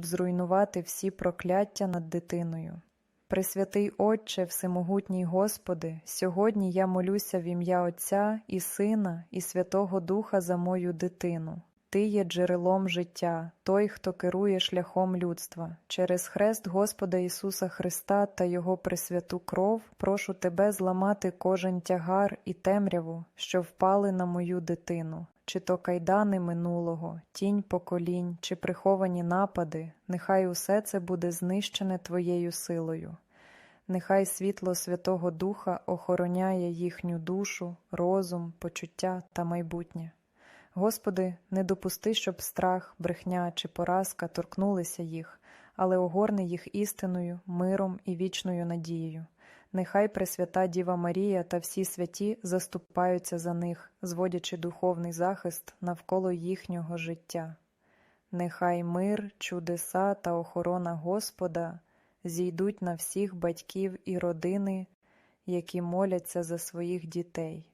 зруйнувати всі прокляття над дитиною. Пресвятий Отче, Всемогутній Господи, сьогодні я молюся в ім'я Отця і Сина, і Святого Духа за мою дитину. Ти є джерелом життя, той, хто керує шляхом людства. Через хрест Господа Ісуса Христа та Його пресвяту кров прошу Тебе зламати кожен тягар і темряву, що впали на мою дитину, чи то кайдани минулого, тінь поколінь, чи приховані напади, нехай усе це буде знищене Твоєю силою. Нехай світло Святого Духа охороняє їхню душу, розум, почуття та майбутнє. Господи, не допусти, щоб страх, брехня чи поразка торкнулися їх, але огорни їх істиною, миром і вічною надією. Нехай Пресвята Діва Марія та всі святі заступаються за них, зводячи духовний захист навколо їхнього життя. Нехай мир, чудеса та охорона Господа зійдуть на всіх батьків і родини, які моляться за своїх дітей.